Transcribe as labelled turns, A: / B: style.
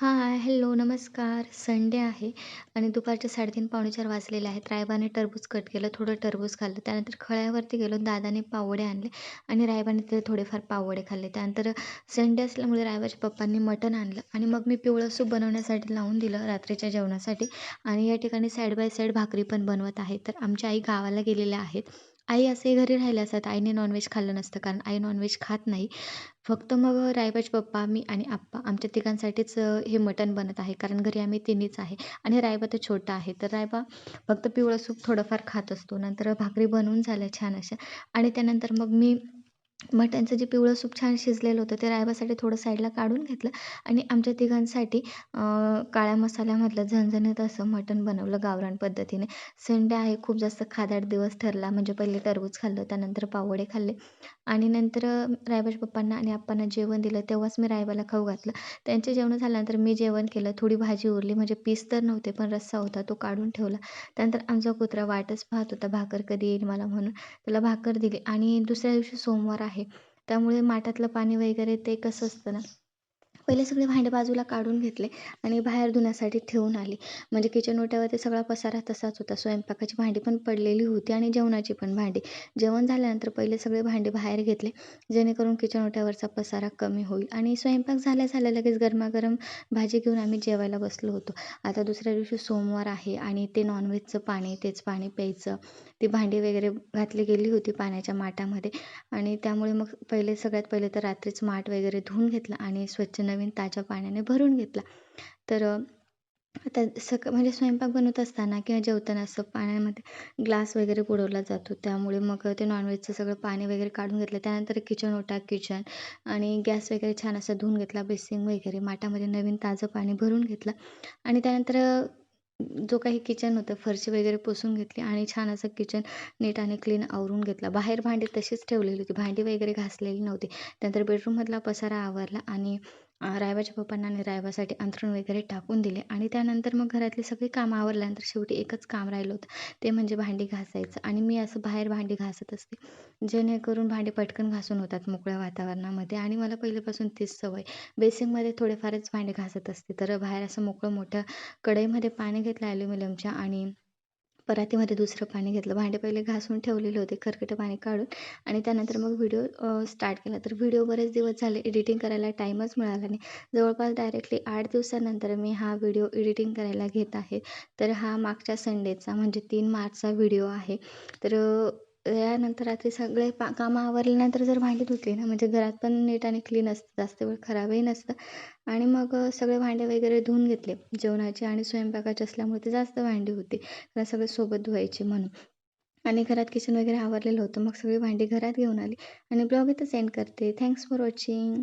A: हाय, hello, नमस्कार. Sunday आहे आणि दुपारचे साडेतीन पावणेचार वाजलेले आहेत. रायबाने टरबूज कट केलं, थोडं टरबूज खाल्लं. त्यानंतर खळ्यावरती गेलो. दादाने पावडे आणले आणि रायबाने तिथे थोडेफार पावडे खाल्ले. त्यानंतर संडे असल्यामुळे रायबाच्या पप्पांनी मटण आणलं आणि मग मी पिवळं सूप बनवण्यासाठी लावून दिलं रात्रीच्या जेवणासाठी आणि या ठिकाणी साईड बाय साईड भाकरी पण बनवत आहे. तर आमची आई गावाला गेलेल्या आहेत. आई असे घरी राहिले असतात. आईने नॉनव्हेज खाल्लं नसतं कारण आई नॉनव्हेज खात नाही. फक्त मग रायबाचे पप्पा, मी आणि आप्पा आमच्या तिघांसाठीच हे मटण बनत आहे. कारण घरी आम्ही तिन्हीच आहे आणि रायबा तर छोटा आहे. तर रायबा फक्त पिवळं सूप थोडंफार खात असतो. नंतर भाकरी बनवून झाल्या छान अशा आणि त्यानंतर मग मी मटणचं जे पिवळं सूप छान शिजलेलं होतं ते रायबासाठी थोडं साईडला काढून घेतलं आणि आमच्या तिघांसाठी काळ्या मसाल्यामधलं झणझणीत असं मटण बनवलं गावरान पद्धतीने. संडे आहे खूप जास्त खादाड दिवस ठरला. म्हणजे पहिले टरबूज खाल्लं, त्यानंतर पाववडे खाल्ले आणि नंतर रायबाच्या पप्पांना आणि आप्पांना जेवण दिलं. तेव्हाच मी रायबाला खाऊ घातलं. त्यांचे जेवण झाल्यानंतर मी जेवण केलं. थोडी भाजी उरली म्हणजे पीस तर नव्हते पण रस्सा होता तो काढून ठेवला. त्यानंतर आमचा कुत्रा वाटच पाहत होता भाकर कधी येईल मला म्हणून. त्याला भाकर दिली आणि दुसऱ्या दिवशी सोमवार आहे. आहे. त्यामुळे माठातलं पाणी वगैरे ते कसं असतं ना? पहिले सगळे भांडे बाजूला काढून घेतले आणि बाहेर धुण्यासाठी ठेवून आली. म्हणजे किचन ओट्यावरती सगळा पसारा तसाच होता. स्वयंपाकाची भांडी पण पडलेली होती आणि जेवणाची पण भांडी. जेवण झाल्यानंतर पहिले सगळे भांडे बाहेर घेतले जेणेकरून किचन ओट्यावरचा पसारा कमी होईल आणि स्वयंपाक झाल्या झाल्या लगेच गरमागरम भाजी घेऊन आम्ही जेवायला बसलो होतो. आता दुसऱ्या दिवशी सोमवार आहे आणि ते नॉनव्हेजचं पाणी, तेच पाणी प्यायचं. ती भांडी वगैरे घातली गेली होती पाण्याच्या माठामध्ये आणि त्यामुळे मग पहिले सगळ्यात पहिले तर रात्रीच माठ वगैरे धुवून घेतला आणि स्वच्छ नवीन नवीन ताज्या पाण्याने भरून घेतला. तर आता सक म्हणजे स्वयंपाक बनवत असताना किंवा जेवताना असं पाण्यामध्ये ग्लास वगैरे बुडवला जातो. त्यामुळे मग ते नॉनव्हेजचं सगळं पाणी वगैरे काढून घेतलं. त्यानंतर किचन ओटा, किचन आणि गॅस वगैरे छान असा धुवून घेतला. बेसिंग वगैरे माठामध्ये नवीन ताजं पाणी भरून घेतलं आणि त्यानंतर जो काही किचन होतं फरशी वगैरे पुसून घेतली आणि छान असं किचन नीट आणि क्लीन आवरून घेतलं. बाहेर भांडी तशीच ठेवलेली होती. भांडी वगैरे घासलेली नव्हती. त्यानंतर बेडरूममधला पसारा आवरला आणि रायबाच्या पप्पांना आणि रायबासाठी अंथरूण वगैरे टाकून दिले आणि त्यानंतर मग घरातली सगळी कामं आवरल्यानंतर शेवटी एकच काम राहिलं होतं. ते म्हणजे भांडी घासायचं आणि मी असं बाहेर भांडी घासत असते. जेणेकरून भांडी पटकन घासून होतात मोकळ्या वातावरणामध्ये आणि मला पहिल्यापासून तीच सवय. बेसिनमध्ये थोडेफारच भांडी घासत असते. तर बाहेर असं मोकळं मोठं कढईमध्ये पाणी घेतलं ॲल्युमिनियमच्या आणि परातीमध्ये दुसरं पाणी घेतलं. भांडे पहिले घासून ठेवलेले होते खरकटं पाणी काढून आणि त्यानंतर मग व्हिडिओ स्टार्ट केला. तर व्हिडिओ बरेच दिवस झाले एडिटिंग करायला टाईमच मिळाला नाही. जवळपास डायरेक्टली आठ दिवसानंतर मी हा व्हिडिओ एडिटिंग करायला घेत आहे. तर हा मागच्या संडेचा म्हणजे तीन मार्चचा व्हिडिओ आहे. तर यानंतर रात्री सगळे पा कामं आवरल्यानंतर जर भांडी धुतली ना म्हणजे घरात पण नीट आणि क्लीन असतं. जास्त वेळ खराबही नसतं आणि मग सगळे भांडे वगैरे धुवून घेतले. जेवणाची आणि स्वयंपाकाची असल्यामुळे ते जास्त भांडी होती. कारण सगळे सोबत धुवायचे म्हणून आणि घरात किचन वगैरे आवरलेलं होतं. मग सगळी भांडी घरात घेऊन आली आणि ब्लॉग इथं सेंड करते. Thanks for watching.